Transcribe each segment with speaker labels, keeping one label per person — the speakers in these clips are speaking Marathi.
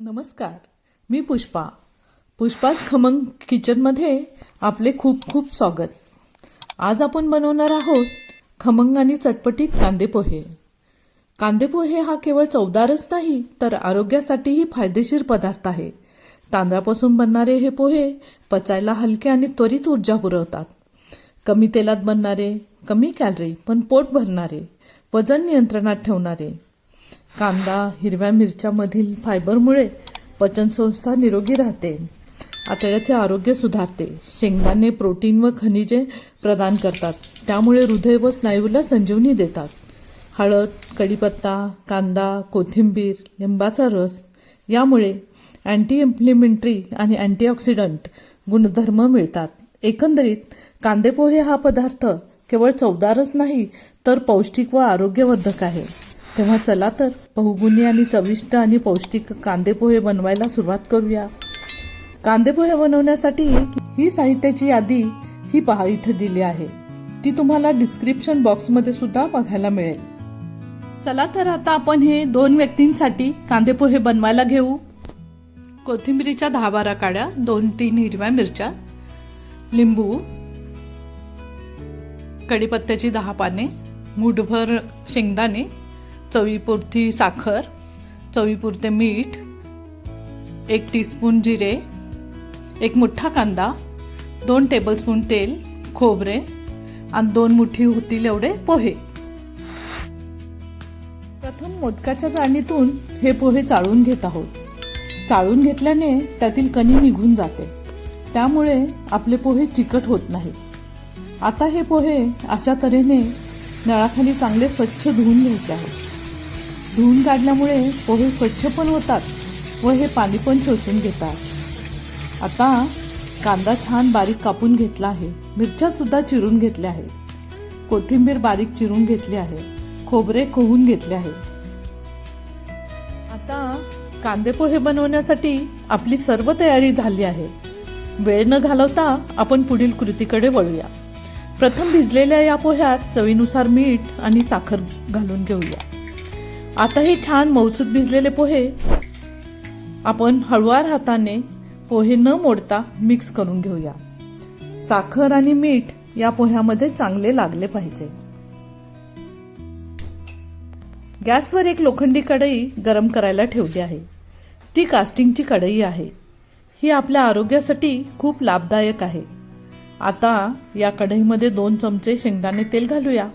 Speaker 1: नमस्कार मी पुष्पा. पुष्पाच खमंग किचनमध्ये आपले खूप खूप स्वागत. आज आपण बनवणार आहोत खमंग आणि चटपटीत कांदे पोहे. कांदे पोहे हा केवळ चवदारच नाही तर आरोग्यासाठीही फायदेशीर पदार्थ आहे. तांदळापासून बनणारे हे पोहे पचायला हलके आणि त्वरित ऊर्जा पुरवतात. कमी तेलात बनणारे कमी कॅलरी पण पोट भरणारे वजन नियंत्रणात ठेवणारे कांदा हिरव्या मिरच्यामधील फायबरमुळे पचनसंस्था निरोगी राहते. आतड्याचे आरोग्य सुधारते. शेंगदाणे प्रोटीन व खनिजे प्रदान करतात. त्यामुळे हृदय व स्नायूला संजीवनी देतात. हळद कढीपत्ता कांदा कोथिंबीर लिंबाचा रस यामुळे अँटी इम्प्लिमेंटरी आणि अँटीऑक्सिडंट गुणधर्म मिळतात. एकंदरीत कांदेपोहे हा पदार्थ केवळ चवदारच नाही तर पौष्टिक व आरोग्यवर्धक आहे. तेव्हा चला तर बहुगुणी आणि चविष्ट आणि पौष्टिक कांदेपोहे बनवायला सुरुवात करूया. कांदेपोहे बनवण्यासाठी ही साहित्याची यादी ही पहा इथे दिली आहे. ती तुम्हाला डिस्क्रिप्शन बॉक्समध्ये सुद्धा बघायला मिळेल. चला तर आता आपण हे दोन व्यक्तींसाठी कांदेपोहे बनवायला घेऊ. कोथिंबिरीच्या दहा बारा काड्या दोन तीन हिरव्या मिरच्या लिंबू कढीपत्त्याची दहा पाने मूठभर शेंगदाणे चवीपुरती साखर चवीपुरते मीठ एक टीस्पून जिरे एक मुठ्ठा कांदा दोन टेबलस्पून तेल खोबरे आणि दोन मुठी होतील एवढे पोहे. प्रथम मोदकाच्या चाळणीतून हे पोहे चाळून घेत आहोत. चाळून घेतल्याने त्यातील कणी निघून जाते. त्यामुळे आपले पोहे चिकट होत नाहीत. आता हे पोहे अशा तऱ्हेने नळाखाली चांगले स्वच्छ धुवून घ्यायचे आहेत धुवून काढल्यामुळे पोहे स्वच्छ पण होतात व हे पाणी पण शोषून घेतात. आता कांदा छान बारीक कापून घेतला आहे. मिरच्यासुद्धा चिरून घेतल्या आहे कोथिंबीर बारीक चिरून घेतली आहे. खोबरे खोहून घेतले आहे. आता कांदे पोहे बनवण्यासाठी आपली सर्व तयारी झाली आहे. वेळ न घालवता आपण पुढील कृतीकडे वळूया. प्रथम भिजलेल्या या पोह्यात चवीनुसार मीठ आणि साखर घालून घेऊया. आता हे छान मौसूद भिजलेले पोहे आपण हळुवार हाताने पोहे न मोडता मिक्स करून घेऊया. साखर आणि मीठ या पोह्यामध्ये चांगले लागले पाहिजे. गॅसवर एक लोखंडी कढई गरम करायला ठेवली आहे. ती कास्टिंगची कढई आहे. ही आपल्या आरोग्यासाठी खूप लाभदायक आहे. आता या कढईमध्ये दोन चमचे शेंगदाणे तेल घालूया.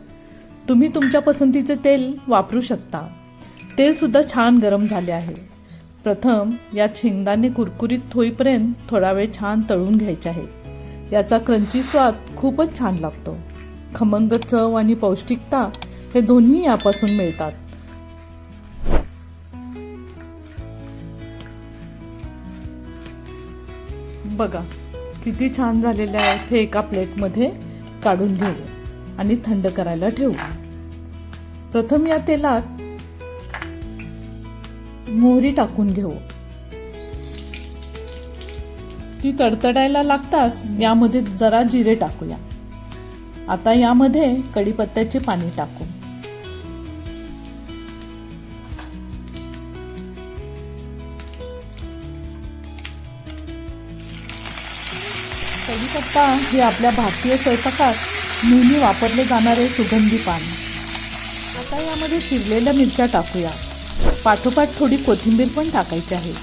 Speaker 1: तुम्ही तुमच्या पसंतीचे तेल वापरू शकता. तेलसुद्धा छान गरम झाले आहे. प्रथम यात शेंगदाणे कुरकुरीत होईपर्यंत थोडा वेळ छान तळून घ्यायचे आहे. याचा क्रंची स्वाद खूपच छान लागतो. खमंग चव आणि पौष्टिकता हे दोन्ही यापासून मिळतात. बघा किती छान झालेले आहेत हे एका प्लेटमध्ये काढून घेऊ आणि थंड करायला ठेवू. प्रथम या तेलात मोहरी टाकून घेऊ. ती तडतडायला लागताच यामध्ये जरा जिरे टाकूया. आता यामध्ये कढीपत्त्याचे पाणी टाकू. कढीपत्ता हे आपल्या भारतीय स्वयंपाकात नेहमी वापरले जाणारे सुगंधी पान. आता यामध्ये चिरलेल्या मिरच्या टाकूया. पाठोपाठ थोडी कोथिंबीर पण टाकायची आहे.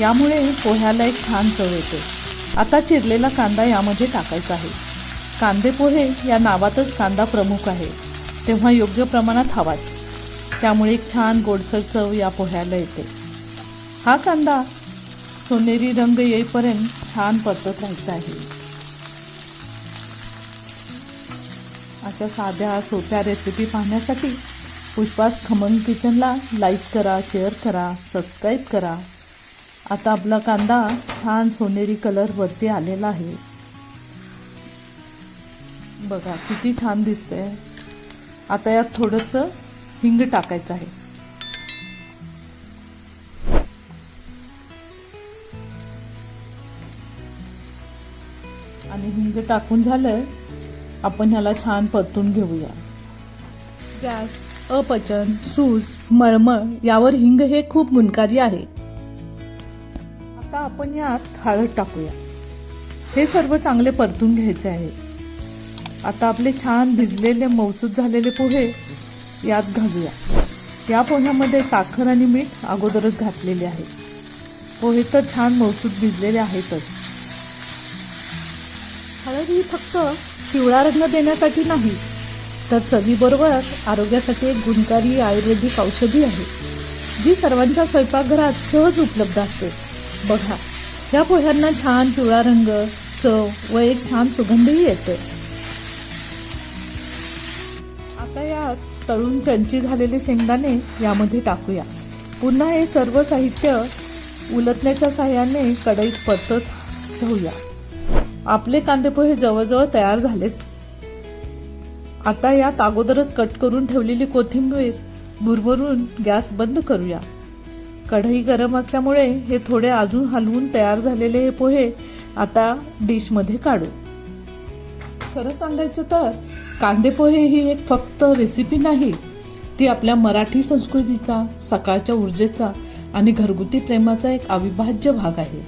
Speaker 1: यामुळे पोह्याला एक छान चव येते. आता चिरलेला कांदा यामध्ये टाकायचा आहे. कांदे पोहे या नावातच कांदा प्रमुख आहे. तेव्हा योग्य प्रमाणात हवाच. त्यामुळे एक छान गोडसर चव या पोह्याला येते. हा कांदा सोनेरी रंग येईपर्यंत छान परतत राहायचा आहे. अशा साध्या सोप्या रेसिपी पाहण्यासाठी पुष्पास खमंग किचनला लाईक करा शेअर करा सबस्क्राईब करा. आता आपला कांदा छान सोनेरी कलर वरती आलेला आहे. बघा किती छान दिसतंय. आता यात थोडंसं हिंग टाकायचं आहे. आणि हिंग टाकून झालं आपण ह्याला छान परतून घेऊया. गॅस. अपचन सूज मळमळ यावर हिंग हे खूप गुणकारी आहे. आता आपण यात हळद टाकूया. हे सर्व चांगले परतून घ्यायचे आहे. आता आपले छान भिजलेले मौसूद झालेले पोहे यात घालूया. या पोह्यामध्ये साखर आणि मीठ अगोदरच घातलेले आहे. पोहे तर छान मौसूद भिजलेले आहेतच. हळद ही फक्त पिवळा रंग देण्यासाठी नाही तर चवीबरोबर आरोग्यासाठी एक गुणकारी आयुर्वेदिक औषधी आहे जी सर्वांच्या स्वयंपाकघरात सहज उपलब्ध असते. बघा या पोह्यांना छान पिवळा रंग चव व एक छान सुगंधही येतो. आता यात तळून क्रंची झालेले शेंगदाणे यामध्ये टाकूया. पुन्हा हे सर्व साहित्य उलटण्याच्या साह्याने कढईत परतत ठेवूया. आपले कांदेपोहे जवळजवळ तयार झालेच आता यात अगोदरच कट करून ठेवलेली कोथिंबीर भुरभरून गॅस बंद करूया. कढई गरम असल्यामुळे हे थोडे अजून हलवून तयार झालेले हे पोहे आता डिशमध्ये काढू. खरं सांगायचं तर कांदे पोहे ही एक फक्त रेसिपी नाही ती आपल्या मराठी संस्कृतीचा सकाळच्या ऊर्जेचा आणि घरगुती प्रेमाचा एक अविभाज्य भाग आहे.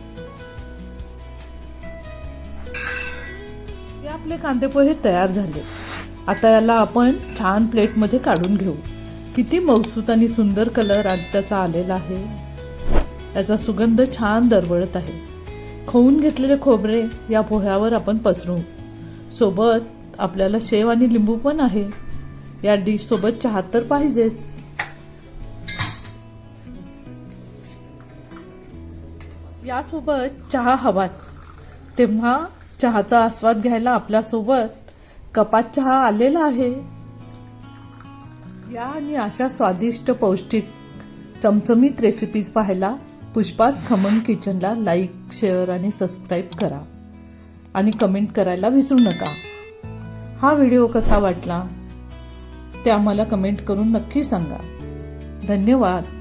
Speaker 1: हे आपले कांदे पोहे तयार झाले. आता याला आपण छान प्लेटमध्ये काढून घेऊ. किती मौसूत आणि सुंदर कलर त्याचा आलेला आहे. याचा सुगंध छान दरवळत आहे. खवून घेतलेले खोबरे या पोह्यावर आपण पसरू. सोबत आपल्याला शेव आणि लिंबू पण आहे. या डिश सोबत चहा तर पाहिजेच. यासोबत चहा हवाच. तेव्हा चहाचा आस्वाद घ्यायला आपल्यासोबत कपात चहा आलेला आहे. या आणि अशा स्वादिष्ट पौष्टिक चमचमीत रेसिपीज पाहायला पुष्पास खमन किचनला लाईक शेअर आणि सबस्क्राईब करा. आणि कमेंट करायला विसरू नका. हा व्हिडिओ कसा वाटला? ते आम्हाला कमेंट करून नक्की सांगा. धन्यवाद.